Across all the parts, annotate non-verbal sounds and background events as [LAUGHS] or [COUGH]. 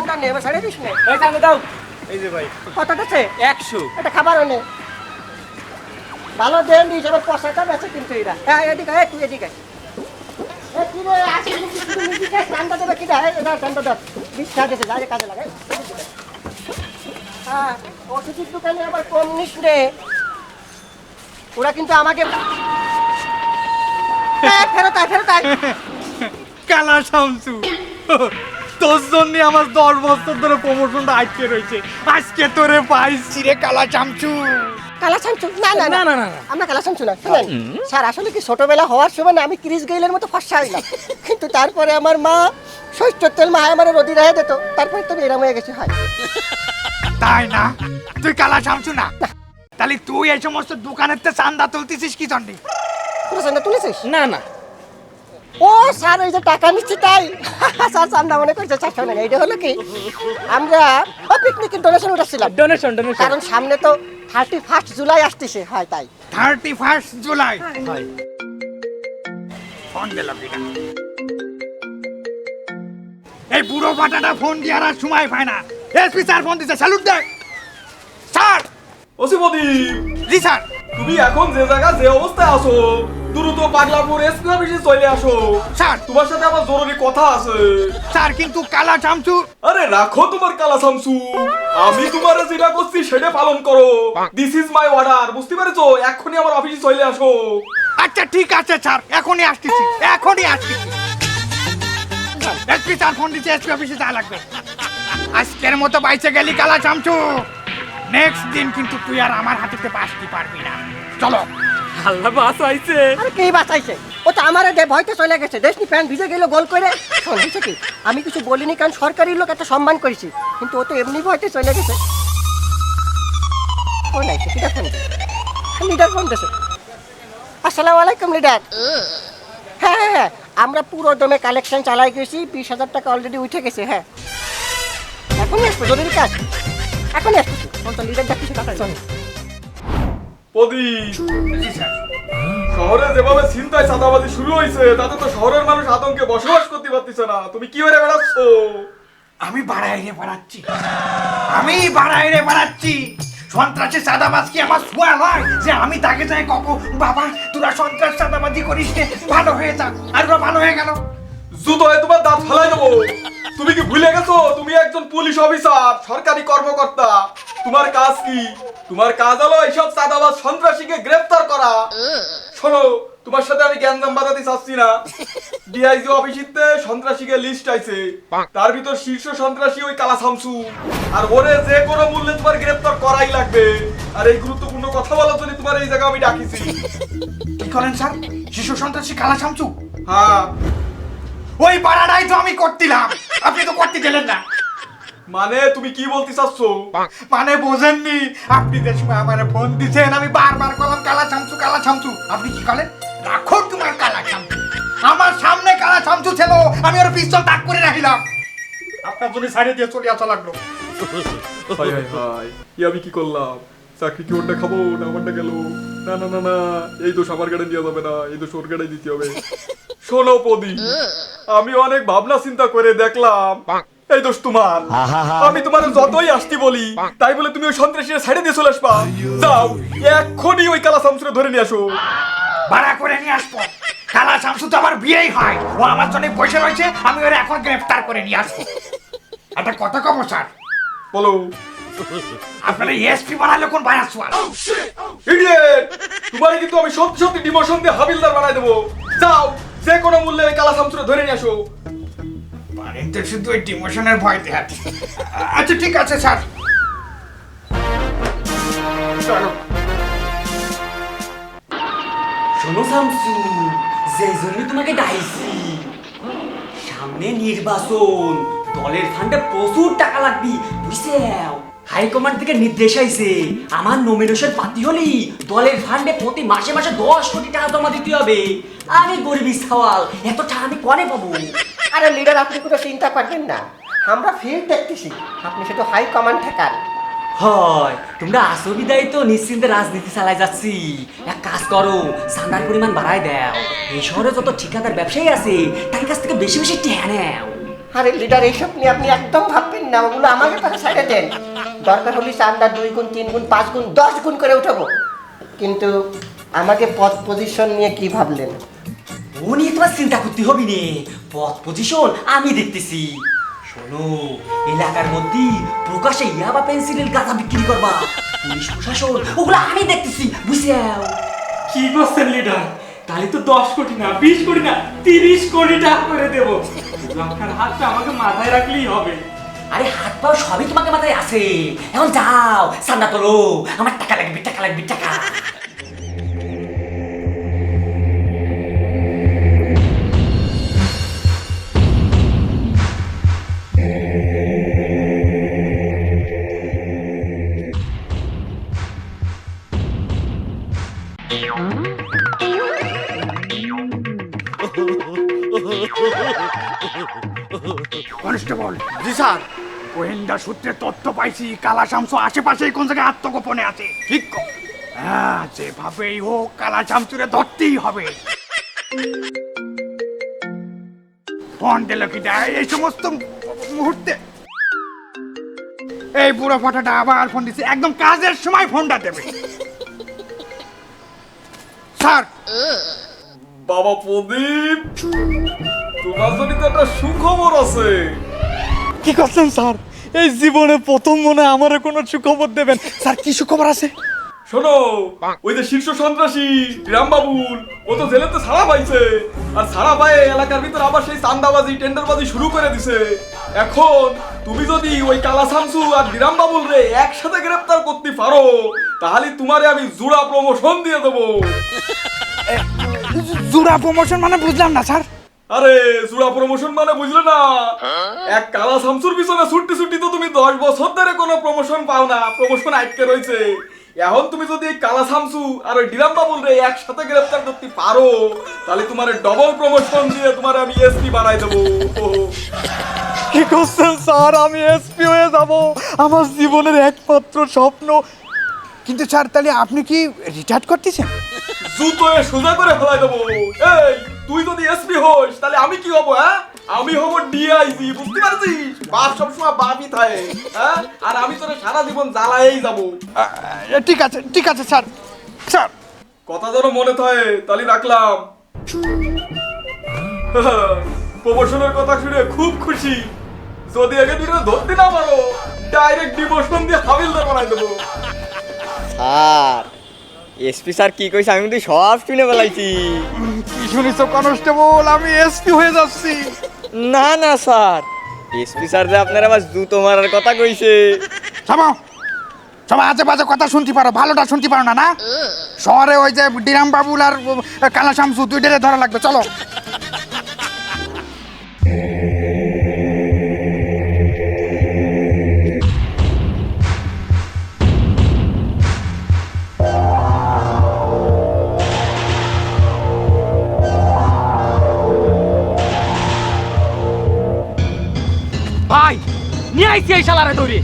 কি লাগে ছোটবেলা খাতাম নে চান্দা নে এবার ছেড়ে দিস নে। এই চান্দা দাও। এই যে ভাই। কতটা আছে? একশো। এটা খাবারও নে। ভালো দেন দিস এবার পয়সাটা বেঁচে কিন্তু এরা। হ্যাঁ এদিকে এই তুই এদিকে। রে। হ্যাঁ, ওষুধের দোকানে আবার কম নিস। ওরা কিন্তু আমাকে ফেরত আয়, ফেরত আয়। কালা শামসু। তোর জন্য আমার দশ বছর ধরে প্রমোশনটা আটকে রয়েছে। আজকে তোরে পাইছি। রে কালা চামচু। কালা চামচু? না না না, না না। আমরা কালা চামচু না শুনেন। স্যার আসলে কি ছোটবেলা হওয়ার সময় না আমি ক্রিস গেইলের মতো ফসা হইলাম। [LAUGHS] কিন্তু তারপরে আমার মা শৈষ্ঠর তেল মা আমার রদি রেখে দিত। তারপরে তো এরম হয়ে গেছে হয়। তাই না? তুই কালা চামচু না? তাহলে তুই এই সমস্ত দোকানের তে চান্দা তুলতেছিস কি না তুলেছিস? না না। ও স্যার ওই যে টাকা নিচ্ছি তাই। [LAUGHS] স্যার চান্দা মনে করছে স্যার শোনেন এইটা হলো কি? আমরা ও পিকনিকের ডোনেশন উঠেছিলাম ডোনেশন ডোনেশন কারণ সামনে তো থার্টি ফার্স্ট জুলাই আসতেছে হয় তাই। থার্টি ফার্স্ট জুলাই ফোন দিল কিনা এই বুড়ো বাটাটা ফোন দেওয়ার আর সময় পায় না। এসপি স্যার ফোন দিছে স্যালুট দে স্যার অসিমদি জি স্যার তুমি এখন যে জায়গা যে অবস্থায় আছো দ্রুত পাগলাপুর এসপি অফিসে চলে আসো। স্যার। তোমার সাথে আমার জরুরি কথা আছে। স্যার কিন্তু কালা চামচু আরে রাখো তোমার কালা শামসু আমি তোমার যেটা করছি সেটা পালন করো। দিস ইজ মাই অর্ডার বুঝতে পেরেছ? এক্ষুনি আমার অফিসে চলে আসো। আচ্ছা ঠিক আছে স্যার। এখনই আসতেছি। এখনই আসতেছি। এসপি স্যার ফোন দিচ্ছে এসপি অফিসে যা লাগবে। আজকের মতো বাইচে গেলি কালা চামচু নেক্সট দিন কিন্তু তুই আর আমার হাতেতে বাঁচতে পারবি না। চলো। আল্লাহ বাস আইছে আরে কে বাঁচাইছে? ও তো আমার দে ভয়তে চলে গেছে। দেশনি প্যান্ট ভিজে গেল গোল করে। শোন কি? আমি কিছু বলিনি কারণ সরকারি লোক একটা সম্মান করেছি। কিন্তু ও তো এমনি ভয়তে চলে গেছে। ও নাই কিটা ফোন লিডার ফোন দিয়েছে আসসালামু আলাইকুম লিডার হ্যাঁ হ্যাঁ হ্যাঁ আমরা পুরো দমে কালেকশন চালাই গেছি। বিশ হাজার টাকা অলরেডি উঠে গেছে হ্যাঁ। এখনই আসব জরুরি কাজ। এখনই ফোন তো লিডার ডাকতেছে টাকা শহরে যেভাবে চিন্তায় চাঁদাবাজি শুরু হয়েছে, তাতে তো শহরের মানুষ আতঙ্কে বসবাস করতে পারতেছে না। তুমি কি করে বেড়াচ্ছ? আমি বাড়াইরে বাড়াচ্ছি। আমি বাড়াইরে বাড়াচ্ছি। সন্ত্রাসী চাঁদাবাজ কি আমার শোয়া নয়? যে আমি তাকে যাই কব বাবা, তোরা সন্ত্রাস চাঁদাবাজি করিস ভালো হয়ে যা আর ভালো হয়ে গেল। জুতো হয়ে তোমার দাঁত ফেলাই দেবো। তুমি কি ভুলে গেছো? তুমি একজন পুলিশ অফিসার সরকারি কর্মকর্তা। তোমার কাজ কি? তোমার কাজ হলো এইসব চাঁদাবাজ সন্ত্রাসীকে গ্রেফতার করা। শোনো তোমার সাথে আমি জ্ঞানজাম বাজাতে চাচ্ছি না। ডিআইজি অফিসিতে সন্ত্রাসীকে লিস্ট আইছে। তার ভিতর শীর্ষ সন্ত্রাসী ওই কালা শামসু। আর ওরে যে কোনো মূল্যে তোমার গ্রেফতার করাই লাগবে। আর এই গুরুত্বপূর্ণ কথা বলার জন্য তোমার এই জায়গা আমি ডাকিছি। কি করেন স্যার? শিশু সন্ত্রাসী কালা চামচু হ্যাঁ। ওই পাড়াটাই তো আমি করতিলাম। আপনি তো করতে গেলেন না। মানে তুমি কি বলতে চাচ্ছো? মানে বোঝেননি আপনি যে সময় আমার ফোন দিছেন আমি বারবার করলাম কালা চামচু কালা চামচু। আপনি কি করেন রাখো তোমার কালা চামচু। আমার সামনে কালা চামচু ছিল আমি ওর পিস্তল তাক করে রাখিলাম। আপনার জন্য সাইডে দিয়ে চলে আসা লাগল। আমি কি করলাম? চাকরি কি ওরটা খাব না আমারটা গেল? না না না না এই দোষ আমার গাড়ি দেওয়া যাবে না এই দোষ ওর গাড়ি দিতে হবে। শোনো পদি আমি অনেক ভাবনা চিন্তা করে দেখলাম। এই দোষ তোমার। আমি তোমার যতই আসতে বলি তাই বলে তুমি ওই সন্ত্রাসীরা ছেড়ে দিয়ে চলে আসবা। যাও এক্ষুনি ওই কালা শামসুরে ধরে নিয়ে আসো। ভাড়া করে নিয়ে আসব। কালা চামচু তো আমার বিয়েই হয়। ও আমার জন্য বসে রয়েছে আমি ওর এখন গ্রেফতার করে নিয়ে আসব। একটা কথা কব স্যার। বলো। আপনারা এসপি বানালে কোন বায়াস ইডিয়েট তোমার কিন্তু আমি সত্যি সত্যি ডিমোশন দিয়ে হাবিলদার বানাই দেবো। যাও। যে কোনো মূল্যে ওই কালা শামসুরে ধরে নিয়ে আসো। পারেন তো শুধু ওই ডিমোশনের ভয় দেখাতে আচ্ছা ঠিক আছে স্যার। চলো। শোনো শামসু জন্য তোমাকে ডাইছি সামনে নির্বাচন দলের ফান্ডে প্রচুর টাকা লাগবে বুঝছেও হাইকমান্ড থেকে নির্দেশ আইছে আমার নমিনেশন পাতি হলি দলের ফান্ডে প্রতি মাসে মাসে দশ কোটি টাকা জমা দিতে হবে। আমি গরিবী সওয়াল এত টাকা আমি কনে পাবো। আরে লিডার আপনি কোনো চিন্তা করবেন না। আমরা ফিল্ড দেখতেছি। আপনি শুধু হাই কমান্ড ঠেকান হয় তোমরা আসো বিদায় তো নিশ্চিন্তে রাজনীতি চালাই যাচ্ছি। এক কাজ করো চান্দার পরিমাণ বাড়ায় দাও। এই শহরে যত ঠিকাদার ব্যবসায়ী আছে তার কাছ থেকে বেশি বেশি টেহা নেও। আরে লিডার এইসব নিয়ে আপনি একদম ভাববেন না ওগুলো আমাকে পাশে সাইডে দেন। দরকার হলে চান্দা দুই গুণ তিন গুণ পাঁচ গুণ দশ গুণ করে উঠাবো। কিন্তু আমাকে পদ পজিশন নিয়ে কি ভাবলেন? ও নিয়ে তোমার চিন্তা করতে হবে নে পথ পজিশন আমি দেখতেছি। শোনো এলাকার মধ্যে প্রকাশে ইয়াবা পেন্সিলের গাঁথা বিক্রি করবা। পুলিশ প্রশাসন ওগুলো আমি দেখতেছি বুঝছাও কি করছেন লিডার তাহলে তো দশ কোটি না বিশ কোটি না তিরিশ কোটি টাকা করে দেবো। আপনার হাতটা আমাকে মাথায় রাখলেই হবে। আরে হাত পাও সবই তোমাকে মাথায় আছে। এখন যাও সান্না তোলো। আমার টাকা লাগবে টাকা লাগবে টাকা। কনস্টেবল। জি স্যার। গোয়েন্দা সূত্রে তথ্য পাইছি কালা শামসু আশেপাশে কোন জায়গায় আত্মগোপনে আছে। ঠিক হ্যাঁ যেভাবেই হোক কালা শামসুরে ধরতেই হবে। ফোন দিল কি এই সমস্ত মুহূর্তে। এই বুড়ো ফাটাটা আবার ফোন দিচ্ছে একদম কাজের সময় ফোনটা দেবে। স্যার। বাবা প্রদীপ। তোমার জন্য তো একটা সুখবর আছে। কি করছেন স্যার? এই জীবনে প্রথম মনে আমারে কোনো সুখবর দেবেন। স্যার কি সুখবর আছে? শোনো ওই যে শীর্ষ সন্ত্রাসী রামবাবুল ও তো জেলেতে ছাড়া পাইছে। আর ছাড়া পায়ে এলাকার ভিতর আবার সেই চান্দাবাজি টেন্ডারবাজি শুরু করে দিছে। এখন তুমি যদি ওই কালা শামসু আর বিরাম বাবুল রে একসাথে গ্রেফতার করতে পারো তাহলে তোমারে আমি জুড়া প্রমোশন দিয়ে দেবো। জুরা প্রমোশন মানে বুঝলাম না স্যার। আরে জুড়া প্রমোশন মানে বুঝলে না? এক কালা শামসুর পিছনে ছুটতে ছুটতে তো তুমি দশ বছর ধরে কোনো প্রমোশন পাও না। প্রমোশন আটকে রয়েছে। এখন তুমি যদি কালা শামসু আর ওই ডিরাম বাবুল রে একসাথে গ্রেফতার করতে পারো তাহলে তোমার ডবল প্রমোশন দিয়ে তোমার আমি এসপি বানাই দেবো। কি করছেন স্যার? আমি এসপি হয়ে যাব। আমার জীবনের একমাত্র স্বপ্ন কিন্তু স্যার তাহলে আপনি কি রিটায়ার করতেছেন? জুতো সোজা করে ফেলাই দেবো। এই তুই যদি এসপি হোস তাহলে আমি কি হব হ্যাঁ? আমি হব ডিআইজি বুঝতে পারছিস? বাপ সবসময় বাপই থাকে হ্যাঁ? আর আমি তোরে সারা জীবন জ্বালায়েই যাব। ঠিক আছে ঠিক আছে স্যার। স্যার। কথা যেন মনে থাকে তাহলে রাখলাম। প্রমোশনের কথা শুনে খুব খুশি। যদি আগে দুটো ধরতে না পারো ডাইরেক্ট ডিমোশন দিয়ে হাবিলদার বানাই দেবো। স্যার এসপি স্যার কি কইছে? আমি কিন্তু সব শুনে বেলাইছি কি শুনিস কনস্টেবল? আমি এসপি হয়ে যাচ্ছি। না না স্যার। এসপি স্যার যে আপনার আবার জুতো মারার কথা কইছে। থামো। সবাই আজে বাজে কথা শুনতে পারো ভালোটা শুনতে পারো না না? শহরে ওই যে ডিরাম বাবুল আর কালা শামসু দুইটারে ধরা লাগবে চলো। আইছি এই শালারে ধরে।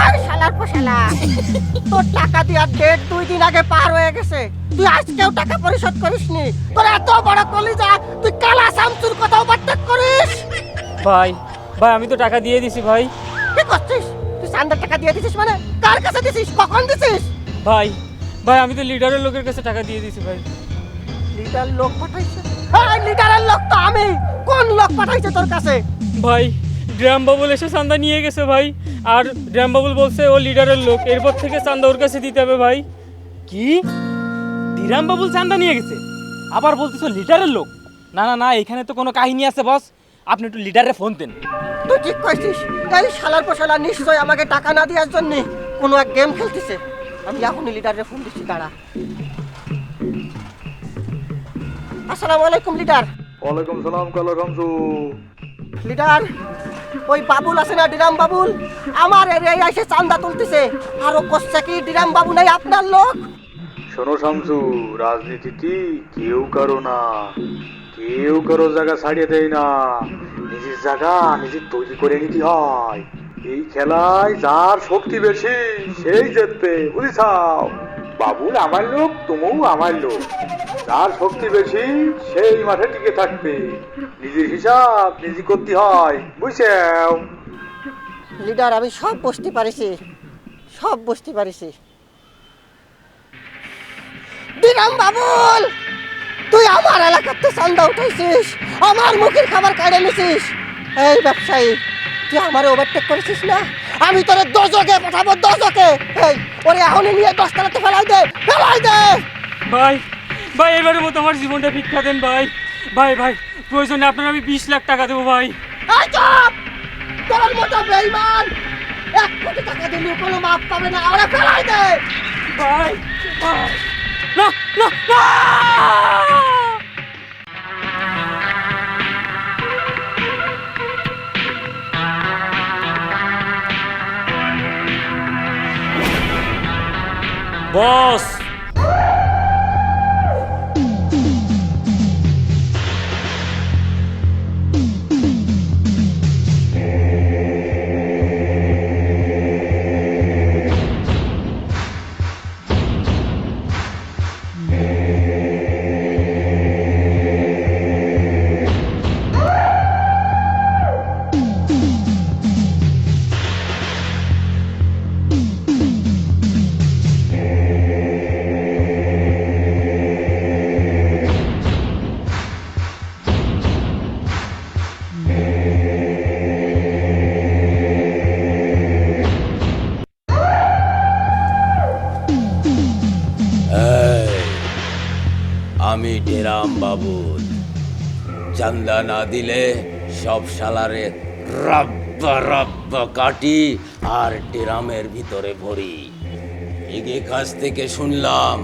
আর শালার পোশালা তোর টাকা দেওয়ার ডেট দুই দিন আগে পার হয়ে গেছে। তুই আজকেও টাকা পরিশোধ করিসনি। তোর এত বড় কলিজা তুই কালা শামসুর কথা ওভারটেক করিস? ভাই ভাই আমি তো টাকা দিয়ে দিছি ভাই। কি করছিস? তুই চান্দার টাকা দিয়ে দিছিস মানে? কার কাছে দিছিস? কখন দিছিস? ভাই ভাই আমি তো লিডারের লোকের কাছে টাকা দিয়ে দিছি ভাই। লিডার লোক পাঠাইছে। হ্যাঁ লিডারের লোক তো আমি। কোন লোক পাঠাইছে তোর কাছে? ভাই ড্রাম বাবুল এসে চান্দা নিয়ে গেছে ভাই। আর ড্রাম বাবুল বলছে ও লিডারের লোক এরপর থেকে চান্দা ওর কাছে দিতে হবে ভাই। কি? দিরাম বাবুল চান্দা নিয়ে গেছে? আবার বলতেছো লিডারের লোক? না না না এখানে তো কোনো কাহিনী আছে বস। আপনি একটু লিডারে ফোন দেন। তুই ঠিক কইছিস এই শালার পোশালা নিশ্চয় আমাকে টাকা না দেওয়ার জন্য কোনো এক গেম খেলতেছে। আমি এখনই লিডারে ফোন দিচ্ছি দাঁড়া। আসসালামু আলাইকুম লিডার। ওয়ালাইকুম সালাম কালা লিডার ওই বাবুল আছে না ডিরাম বাবুল? আমার এরিয়ায় এসে চান্দা তুলতেছে। আর করছে কি ডিরাম বাবু নাই আপনার লোক? শোনো শামসু রাজনীতিতে কেউ কারও না। কেউ কারও জায়গা ছাড়িয়ে দেয় না। নিজের জায়গা নিজে তৈরি করে নিতে হয়। এই খেলায় যার শক্তি বেশি সেই জিতবে বুঝিছাও? বাবুল আমার লোক, তুমিও আমার লোক। যার শক্তি বেশি, সেই মাঠে টিকে থাকবে। নিজের হিসাব নিজে করতে হয়, বুঝছেও? লিডার, আমি সব বসতে পারিছি। সব বুঝতে পারিছি। দিরাম বাবুল! তুই আমার এলাকাতে চান্দা উঠাইছিস, আমার মুখের খাবার কেড়ে নিছিস। এই ব্যবসায়ী তুই আমার ওভারটেক করেছিস না? আমি তোরে দজকে পাঠাবো দজকে এই ওরে এখনই নিয়ে দশতলাতে ফেলাই দে ফেলাই দে। ভাই ভাই এবারের মতো আমার জীবনটা ভিক্ষা দেন ভাই। ভাই ভাই প্রয়োজনে আপনার আমি বিশ লাখ টাকা দেবো ভাই। এই চুপ! তোর মতো বেইমান! এক কোটি টাকা দিলে কোনো মাপ পাবে না ওরে ফেলাই দে। ভাই ভাই। না না না! বস আমি ডেরাম বাবুল চান্দা না দিলে সব সালারে রাব্বা রাব্বা কাটি আর ডেরামের ভিতরে ভরি। এগে কাছ থেকে শুনলাম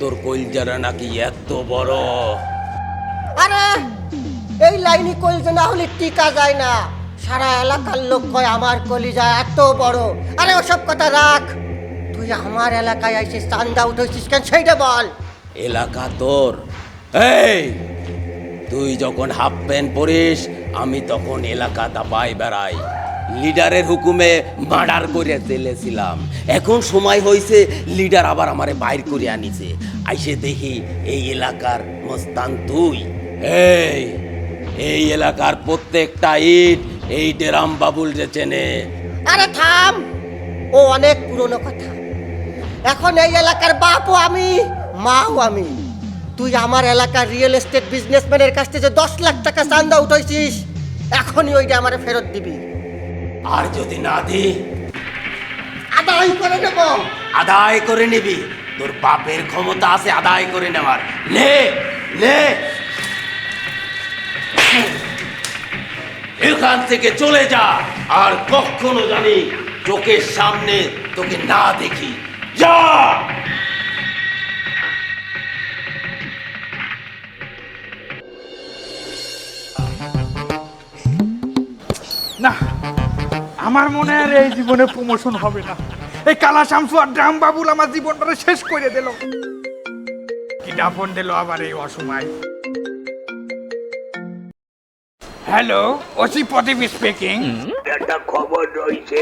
তোর কইলজারা নাকি এত বড়। আরে এই লাইনে কলিজা না হলে টিকা যায় না। সারা এলাকার লোক কয় আমার কলিজা এত বড়। আরে ওসব কথা রাখ। তুই আমার এলাকায় আইসিস চান্দা উঠেছিস কেন? সেইটা বল। এলাকা তোর। এই, তুই যখন হাফ প্যান্ট পরিস, আমি তখন এলাকা দাপাই বেড়াই। লিডারের হুকুমে মার্ডার করে জেলেছিলাম এখন সময় হয়েছে লিডার আবার আমারে বাইর করে আনিছে। আইসে দেখি এই এলাকার মস্তান তুই। এই এই এলাকার প্রত্যেকটা ইট এই ডেরাম বাবুল যে চেনে। আরে থাম, ও অনেক পুরনো কথা। এখন এই এলাকার বাপও আমি, মাও আমি। তুই আমার এলাকার রিয়েল এস্টেট বিজনেসম্যানের কাছ থেকে যে দশ লাখ টাকা চান্দা উঠাইছিস এখনই ওইটা আমারে ফেরত দিবি। আর যদি না দি আদায় করে নেব। আদায় করে নিবি। তোর বাপের ক্ষমতা আছে আদায় করে নেওয়ার। নে নে। এখান থেকে চলে যা আর কখনো জানি চোখের সামনে তোকে না দেখি। যা! না আমার মনে হয় আর এই জীবনে প্রমোশন হবে না। এই কালা শামসু আর ড্রাম বাবুল আমার জীবনটা শেষ করে দিল। কি ডাফন দিল আবার এই অসময়? হ্যালো ওসি প্রদীপ স্পিকিং একটা খবর রয়েছে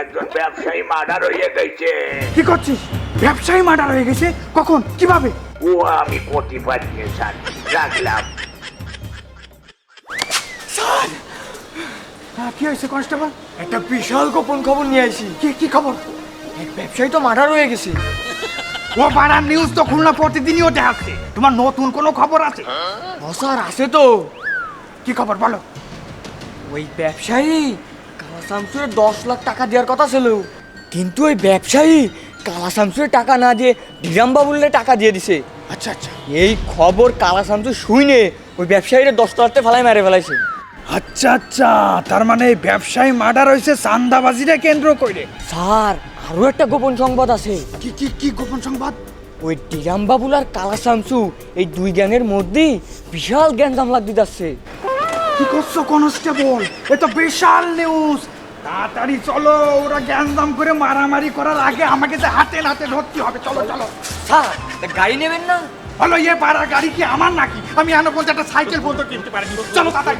একজন ব্যবসায়ী মার্ডার হয়ে গেছে। কি করছিস? ব্যবসায়ী মার্ডার হয়ে গেছে? কখন? কীভাবে? ও আমি নিয়ে স্যার রাখলাম। কি হয়েছে কনস্টেবল একটা বিশাল গোপন খবর নিয়ে আইছি। কি কি খবর? এক ব্যবসায়ী তো মার্ডার হয়ে গেছে। ও পাড়ার নিউজ তো খুলনা প্রতিদিনই ওটা আসছে তোমার নতুন কোনো খবর আছে? স্যার আছে তো। কি খবর বলো? ওই ব্যবসায়ী কালা শামসুরের দশ লাখ টাকা দেওয়ার কথা ছিল। কিন্তু ওই ব্যবসায়ী কালা শামসুরের টাকা না দিয়ে ডিরাম বাবুলের টাকা দিয়ে দিছে। আচ্ছা আচ্ছা। এই খবর কালা শামসু শুইনে ওই ব্যবসায়ীরা দশ তলাতে ফেলায় মেরে ফেলাইছে। আচ্ছা আচ্ছা তার মানে এই ব্যবসায়ী মার্ডার হয়েছে চান্দাবাজিরে কেন্দ্র করে স্যার আরও একটা গোপন সংবাদ আছে। কি কি কি গোপন সংবাদ? ওই ডিরাম বাবুল আর কালা শামসু এই দুই গ্যাংয়ের মধ্যেই বিশাল গ্যাঞ্জাম লাগ দিতেছে। কি করছ কনস্টেবল? এ তো বিশাল নিউজ তাড়াতাড়ি চলো ওরা গ্যাঞ্জাম করে মারামারি করার আগে আমাকে যে হাতে নাতে ধরতে হবে। চলো চলো। স্যার গাড়ি নেবেন না? হলো ইয়ে পাড়া গাড়ি কি আমার নাকি? আমি আনো পর্যন্ত একটা সাইকেল পর্যন্ত কিনতে পারিনি চলো তাড়াতাড়ি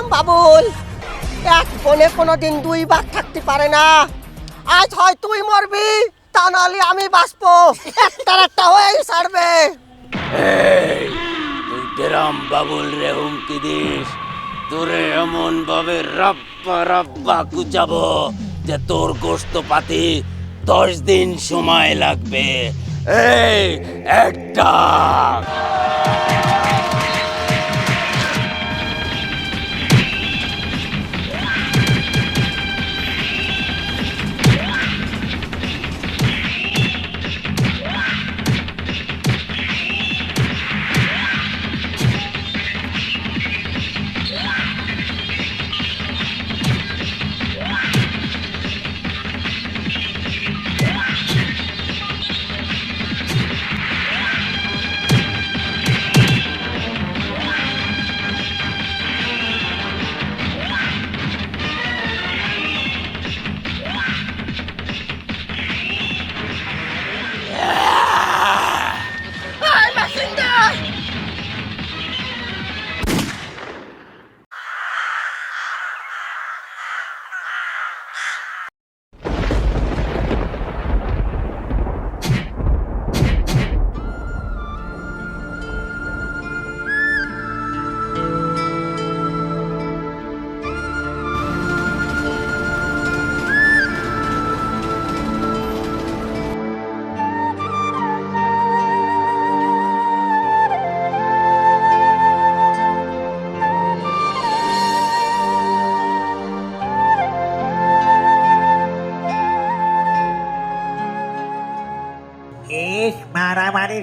ডিরাম বাবুল। এক বনে কোনোদিন দুই বাঘ থাকতে পারে না। আজ হয় তুই মরবি, তা নাহলে আমি বাঁচবো। একটার একটা হয়েই ছাড়বে। এই, তুই ডেরাম বাবুল রে হুমকি দিস? তোরে এমন ভাবে রাব্বা রাব্বা কুচাবো যে তোর গোস্ত পাতি দশ দিন সময় লাগবে। এই, একটা।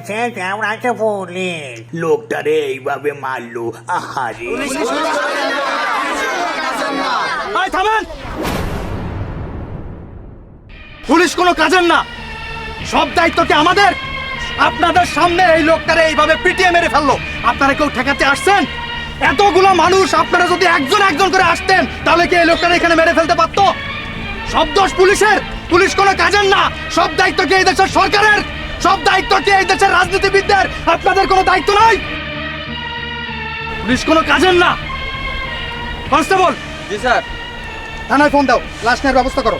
কেমন আছে পুলিশ লোকটারে এইভাবে মারলো। আহারে থামেন! পুলিশ কোনো কাজের না। সব দায়িত্ব কি আমাদের। আপনাদের সামনে এই লোকটারে এইভাবে পিটিয়ে মেরে ফেলল। আপনারা কেউ ঠেকাতে আসছেন? এতগুলো মানুষ আপনারা যদি একজন একজন করে আসতেন তাহলে কি এই লোকটারে এখানে মেরে ফেলতে পারতো? সব দোষ পুলিশের। পুলিশ কোনো কাজের না। সব দায়িত্ব কি এই দেশের সরকারের। সব দায়িত্ব কি এই দেশের রাজনীতিবিদদের? আপনাদের কোনো দায়িত্ব নাই? পুলিশ কোনো কাজের না। কনস্টেবল! জি স্যার। থানায় ফোন দাও। লাশ নেওয়ার ব্যবস্থা করো।